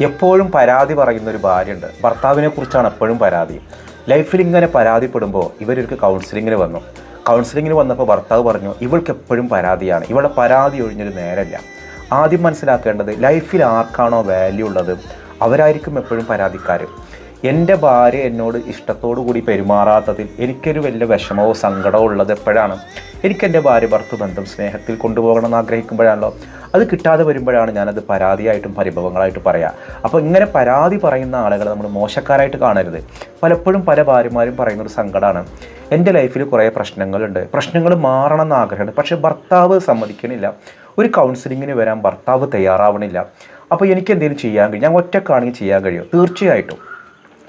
എപ്പോഴും പരാതി പറയുന്ന ഒരു ഭാര്യയുണ്ട്. ഭർത്താവിനെ കുറിച്ചാണ് എപ്പോഴും പരാതി. ലൈഫിൽ ഇങ്ങനെ പരാതിപ്പെടുമ്പോൾ ഇവരൊരു കൗൺസിലിങ്ങിന് വന്നു. കൗൺസിലിങ്ങിന് വന്നപ്പോൾ ഭർത്താവ് പറഞ്ഞു ഇവൾക്ക് എപ്പോഴും പരാതിയാണ്. ഇവളുടെ പരാതി ഒഴിഞ്ഞൊരു നേരമില്ല ആദ്യം മനസ്സിലാക്കേണ്ടത് ലൈഫിൽ ആർക്കാണോ വാല്യൂ ഉള്ളത്? അവരായിരിക്കും എപ്പോഴും പരാതിക്കാർ എന്റെ ഭാര്യ എന്നോട് ഇഷ്ടത്തോടു കൂടി പെരുമാറാത്തതിൽ എനിക്കൊരു വലിയ വിഷമമോ സങ്കടമോ ഉള്ളത് എപ്പോഴാണ്? എനിക്ക് എന്റെ ഭാര്യ ഭർത്തു ബന്ധം സ്നേഹത്തിൽ കൊണ്ടുപോകണമെന്ന് ആഗ്രഹിക്കുമ്പോഴാണല്ലോ അത് കിട്ടാതെ വരുമ്പോഴാണ് ഞാനത് പരാതിയായിട്ടും പരിഭവങ്ങളായിട്ട് പറയാം. അപ്പോൾ ഇങ്ങനെ പരാതി പറയുന്ന ആളുകളെ നമ്മൾ മോശക്കാരായിട്ട് കാണരുത്. പലപ്പോഴും പല ഭാര്യമാരും പറയുന്നൊരു സങ്കടമാണ് എന്റെ ലൈഫിൽ കുറേ പ്രശ്നങ്ങളുണ്ട്. പ്രശ്നങ്ങൾ മാറണം എന്ന് ആഗ്രഹമുണ്ട്. പക്ഷേ ഭർത്താവ് സമ്മതിക്കണില്ല. ഒരു കൗൺസിലിങ്ങിന് വരാൻ ഭർത്താവ് തയ്യാറാവണില്ല. അപ്പോൾ എനിക്ക് എന്തെങ്കിലും ചെയ്യാൻ കഴിയും? ഞാൻ ഒറ്റക്കാണെങ്കിൽ ചെയ്യാൻ കഴിയും. തീർച്ചയായിട്ടും.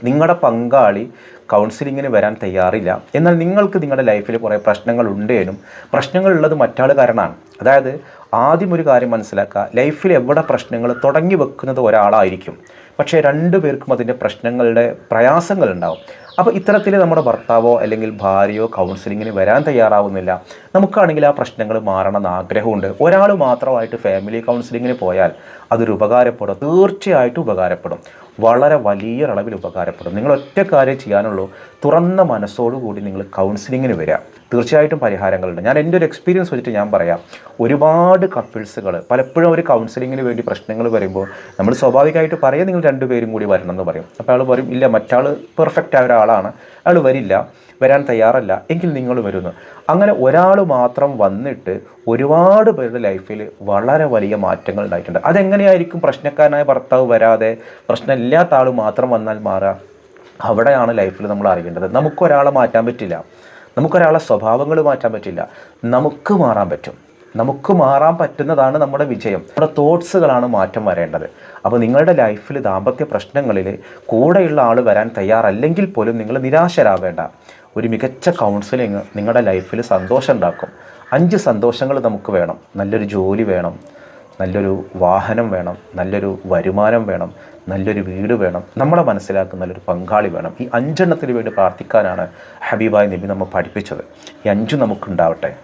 നിങ്ങളുടെ പങ്കാളി കൗൺസിലിങ്ങിന് വരാൻ തയ്യാറില്ല. എന്നാൽ നിങ്ങൾക്ക് നിങ്ങളുടെ ലൈഫിൽ കുറേ പ്രശ്നങ്ങൾ ഉണ്ടേനും പ്രശ്നങ്ങളുള്ളത് മറ്റാൾ കാരണമാണ്. അതായത് ആദ്യം ഒരു കാര്യം മനസ്സിലാക്കുക. ലൈഫിൽ എവിടെ പ്രശ്നങ്ങൾ തുടങ്ങി വെക്കുന്നത് ഒരാളായിരിക്കും. പക്ഷേ രണ്ടു പേർക്കും അതിന്റെ പ്രശ്നങ്ങളുടെ പ്രയാസങ്ങൾ ഉണ്ടാവും അപ്പോൾ ഇത്തരത്തിൽ നമ്മുടെ ഭർത്താവോ അല്ലെങ്കിൽ ഭാര്യയോ കൗൺസിലിങ്ങിന് വരാൻ തയ്യാറാവുന്നില്ല. നമുക്കാണെങ്കിൽ ആ പ്രശ്നങ്ങൾ മാറണം എന്ന് ആഗ്രഹമുണ്ട്. ഒരാൾ മാത്രമായിട്ട് ഫാമിലി കൗൺസിലിങ്ങിന് പോയാൽ അതൊരു ഉപകാരപ്പെടും. തീർച്ചയായിട്ടും ഉപകാരപ്പെടും. വളരെ വലിയ അളവിൽ ഉപകാരപ്പെടും. നിങ്ങൾ ഒറ്റ കാര്യം ചെയ്യാനുള്ളൂ. തുറന്ന മനസ്സോടുകൂടി നിങ്ങൾ കൗൺസിലിങ്ങിന് വരിക. തീർച്ചയായിട്ടും പരിഹാരങ്ങളുണ്ട്. ഞാൻ എന്റെ ഒരു എക്സ്പീരിയൻസ് വെച്ചിട്ട് ഞാൻ പറയാം. ഒരുപാട് കപ്പിൾസുകൾ പലപ്പോഴും ഒരു കൗൺസിലിങ്ങിന് വേണ്ടി പ്രശ്നങ്ങൾ വരുമ്പോൾ നമ്മൾ സ്വാഭാവികമായിട്ട് പറയാം നിങ്ങൾ രണ്ടുപേരും കൂടി വരണം എന്ന് പറയും. അപ്പോൾ അയാൾ പറയും ഇല്ല മറ്റാൾ പെർഫെക്റ്റ് ആയ ഒരാളാണ്. അയാൾ വരില്ല വരാൻ തയ്യാറല്ല എങ്കിൽ നിങ്ങൾ വരുന്നു. അങ്ങനെ ഒരാൾ മാത്രം വന്നിട്ട് ഒരുപാട് പേരുടെ ലൈഫിൽ വളരെ വലിയ മാറ്റങ്ങൾ ഉണ്ടായിട്ടുണ്ട്. അതെങ്ങനെയായിരിക്കും പ്രശ്നക്കാരനായ ഭർത്താവ് വരാതെ? പ്രശ്നമില്ലാത്ത ആൾ മാത്രം വന്നാൽ മാറുക അവിടെയാണ് ലൈഫിൽ നമ്മൾ അറിയേണ്ടത്. നമുക്കൊരാളെ മാറ്റാൻ പറ്റില്ല. നമുക്കൊരാളെ സ്വഭാവങ്ങൾ മാറ്റാൻ പറ്റില്ല. നമുക്ക് മാറാൻ പറ്റും. നമുക്ക് മാറാൻ പറ്റുന്നതാണ് നമ്മുടെ വിജയം. നമ്മുടെ തോട്ട്സുകളാണ് മാറ്റം വരേണ്ടത്. അപ്പോൾ നിങ്ങളുടെ ലൈഫിൽ ദാമ്പത്യ പ്രശ്നങ്ങളിൽ കൂടെയുള്ള ആൾ വരാൻ തയ്യാറല്ലെങ്കിൽ പോലും നിങ്ങൾ നിരാശരാവേണ്ട. ഒരു മികച്ച കൗൺസിലിംഗ് നിങ്ങളുടെ ലൈഫിൽ സന്തോഷം ഉണ്ടാക്കും. അഞ്ച് സന്തോഷങ്ങൾ നമുക്ക് വേണം. നല്ലൊരു ജോലി വേണം. നല്ലൊരു വാഹനം വേണം നല്ലൊരു വരുമാനം വേണം നല്ലൊരു വീട് വേണം. നമ്മളെ മനസ്സിലാക്കുന്ന നല്ലൊരു പങ്കാളി വേണം. ഈ അഞ്ചെണ്ണത്തിന് വേണ്ടി പ്രാർത്ഥിക്കാനാണ് ഹബീബായ് നബി നമ്മൾ പഠിപ്പിച്ചത്. ഈ അഞ്ചും നമുക്കുണ്ടാവട്ടെ.